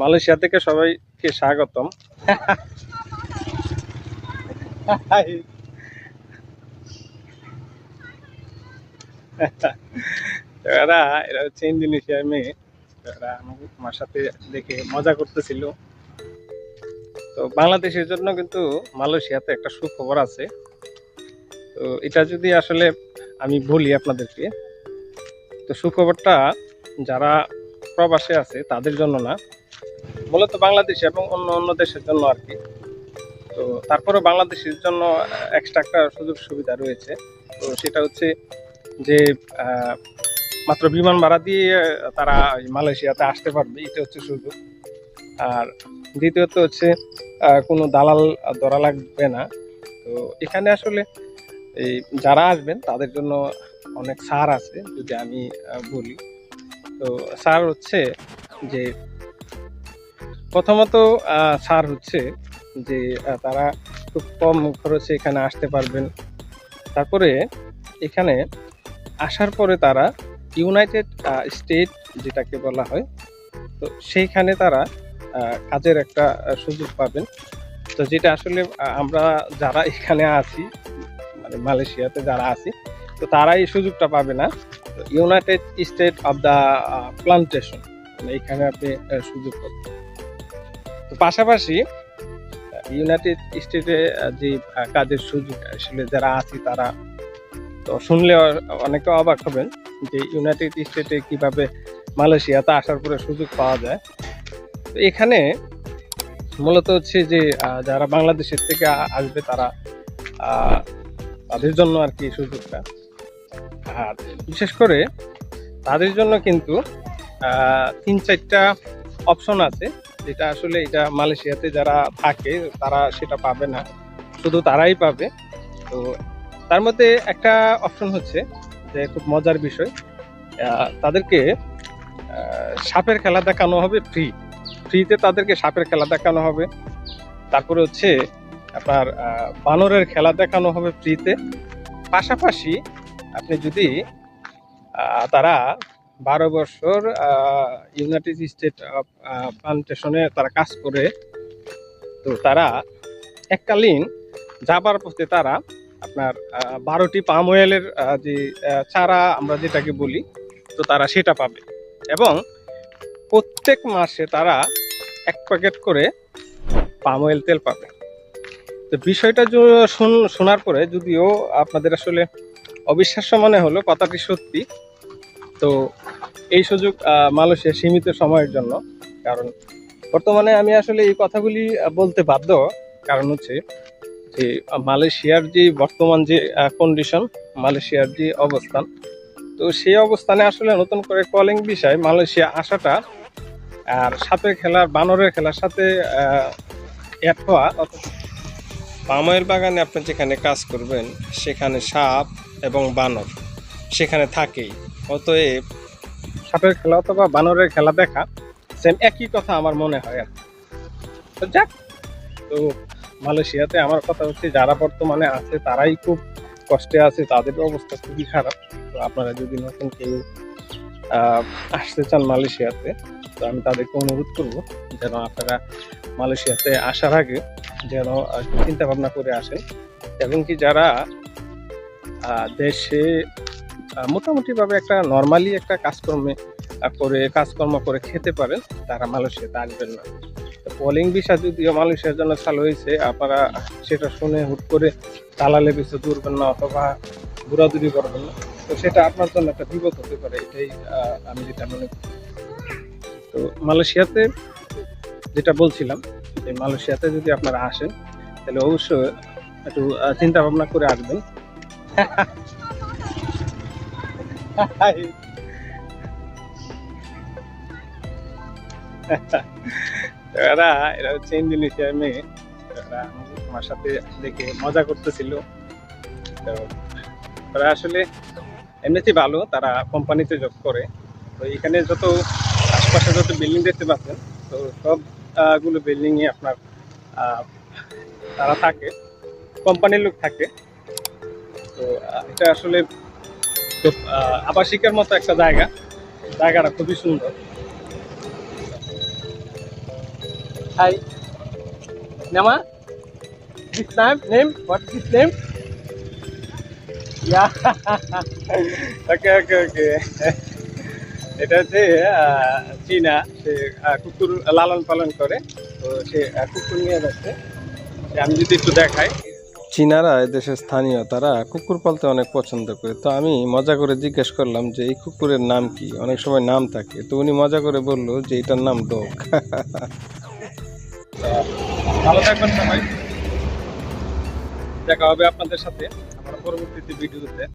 Malaysia থেকে সবাইকে স্বাগতম। এরা এরা হচ্ছে ইন্দোনেশিয়ার মেয়ে। এরা আমার সাথে দেখে মজা করতেছিল। তো বাংলাদেশের জন্য কিন্তু মালয়েশিয়াতে একটা সুখবর আছে। তো এটা যদি আসলে আমি বলি আপনাদেরকে, তো সুখবরটা যারা প্রবাসে আছে তাদের জন্য না মূলত বাংলাদেশ এবং অন্য অন্য দেশের জন্য আর কি। তো তারপরে বাংলাদেশের জন্য এক্সট্রা একটা সুযোগ সুবিধা রয়েছে। তো সেটা হচ্ছে যে মাত্র বিমান ভাড়া দিয়ে তারা মালয়েশিয়াতে আসতে পারবে, এটা হচ্ছে সুযোগ। আর দ্বিতীয়ত হচ্ছে কোনো দালাল ধরা লাগবে না। তো এখানে আসলে এই যারা আসবেন, তাদের জন্য অনেক সার আছে, যদি আমি বলি। তো সার হচ্ছে যে প্রথমত সার হচ্ছে যে তারা খুব কম খরচে এখানে আসতে পারবেন। তারপরে এখানে আসার পরে তারা ইউনাইটেড স্টেট যেটাকে বলা হয়, তো সেইখানে তারা কাজের একটা সুযোগ পাবেন। তো যেটা আসলে আমরা যারা এখানে আছি মানে মালয়েশিয়াতে যারা আছি, তো তারা এই সুযোগটা পাবে না। United state of the plantation মানে এখানে আপনি সুযোগ পাবেন। পাশাপাশি ইউনাইটেড স্টেটে যে কাজের সুযোগ আসলে যারা আছে তারা তো শুনলে অনেকে অবাক হবেন যে ইউনাইটেড স্টেটে কীভাবে মালয়েশিয়াতে আসার পরে সুযোগ পাওয়া যায়। তো এখানে মূলত হচ্ছে যে যারা বাংলাদেশের থেকে আসবে তারা তাদের জন্য আর কি সুযোগটা। আর বিশেষ করে তাদের জন্য কিন্তু তিন চারটা অপশন আছে। যেটা আসলে এটা মালয়েশিয়াতে যারা থাকে, তারা সেটা পাবে না। শুধু তারাই পাবে। তো তার মধ্যে একটা অপশন হচ্ছে, যে খুব মজার বিষয় তাদেরকে সাপের খেলা দেখানো হবে ফ্রি ফ্রিতে তাদেরকে সাপের খেলা দেখানো হবে। তারপরে হচ্ছে আপনার বানরের খেলা দেখানো হবে ফ্রিতে পাশাপাশি আপনি যদি তারা বারো বছর ইউনাইটেড স্টেট অফ প্লান্টেশনে তারা কাজ করে। তো তারা এককালীন যাবার পথে তারা আপনার বারোটি পাম অয়েলের যে চারা আমরা যেটাকে বলি, তো তারা সেটা পাবে। এবং প্রত্যেক মাসে তারা এক প্যাকেট করে পাম অয়েল তেল পাবে। তো বিষয়টা শোনার পরে যদিও আপনাদের আসলে অবিশ্বাস্য মনে হলো, কথাটি সত্যি। তো এই সুযোগ মালয়েশিয়া সীমিত সময়ের জন্য। কারণ বর্তমানে আমি আসলে এই কথাগুলি বলতে বাধ্য। কারণ হচ্ছে যে, মালয়েশিয়ার যে বর্তমান যে কন্ডিশন মালয়েশিয়ার যে অবস্থান, তো সেই অবস্থানে আসলে নতুন করে কলিং বিষয়, মালয়েশিয়া আসাটা আর সাপের খেলার, বানরের খেলার সাথে অ্যাড হওয়া পাময়ের বাগানে আপনি যেখানে কাজ করবেন, সেখানে সাপ এবং বানর সেখানে থাকেই। অতএব সাপের খেলা অথবা বানরের খেলা দেখা সেম একই কথা আমার মনে হয় আর। তো যাক, তো মালয়েশিয়াতে আমার কথা হচ্ছে, যারা বর্তমানে আছে তারাই খুব কষ্টে আছে, তাদের অবস্থা খুবই খারাপ তো আপনারা যদি নতুন কেউ আসতে চান মালয়েশিয়াতে, তো আমি তাদেরকে অনুরোধ করব যেন আপনারা মালয়েশিয়াতে আসার আগে যেন চিন্তা ভাবনা করে আসেন এবং কি যারা দেশে মোটামুটিভাবে একটা নর্মালি একটা কাজকর্মে করে কাজকর্ম করে খেতে পারেন, তারা মালয়েশিয়াতে আসবেন না। পোলিং ভিসা যদিও মালয়েশিয়ার জন্য চালু হয়েছে, আপনারা সেটা শুনে হুট করে দালালে কিছু দূরবেন না অথবা দূরাদূরি করবেন না। তো সেটা আপনার জন্য একটা বিপদ হতে পারে, এটাই আমি যেটা মনে করি। তো মালয়েশিয়াতে যেটা বলছিলাম, যে মালয়েশিয়াতে যদি আপনারা আসেন, তাহলে অবশ্যই একটু চিন্তা ভাবনা করে আসবেন। এরা এরা হচ্ছে ইন্দোনেশিয়ার মেয়ে। এরা আমার সাথে দেখে মজা করতেছিল। তো ওরা আসলে এমনিতেই ভালো তারা কোম্পানিতে জব করে। তো এখানে যত আশপাশে যত বিল্ডিং দেখতে পাচ্ছেন তো সব আহ, গুলো বিল্ডিংয়ে আপনার তারা থাকে। কোম্পানির লোক থাকে। তো এটা আসলে আহ, আবাসিকের মতো একটা জায়গা জায়গাটা খুবই সুন্দর. Nama? This name? Name? What is this name? Yeah. okay, okay, okay. এটা হচ্ছে চীনা সে কুকুর লালন পালন করে তো সে কুকুর নিয়ে যাচ্ছে আমি যদি একটু দেখাই চীনারা এদেশের স্থানীয়, তারা কুকুর পালতে অনেক পছন্দ করে। তো আমি মজা করে জিজ্ঞেস করলাম যে, এই কুকুরের নাম কি? অনেক সময় নাম থাকে। তো উনি মজা করে বলল যে, এটার নাম ডোক ভালো থাকবেন সবাই। দেখা হবে আপনাদের সাথে আমার পরবর্তীতে ভিডিওতে।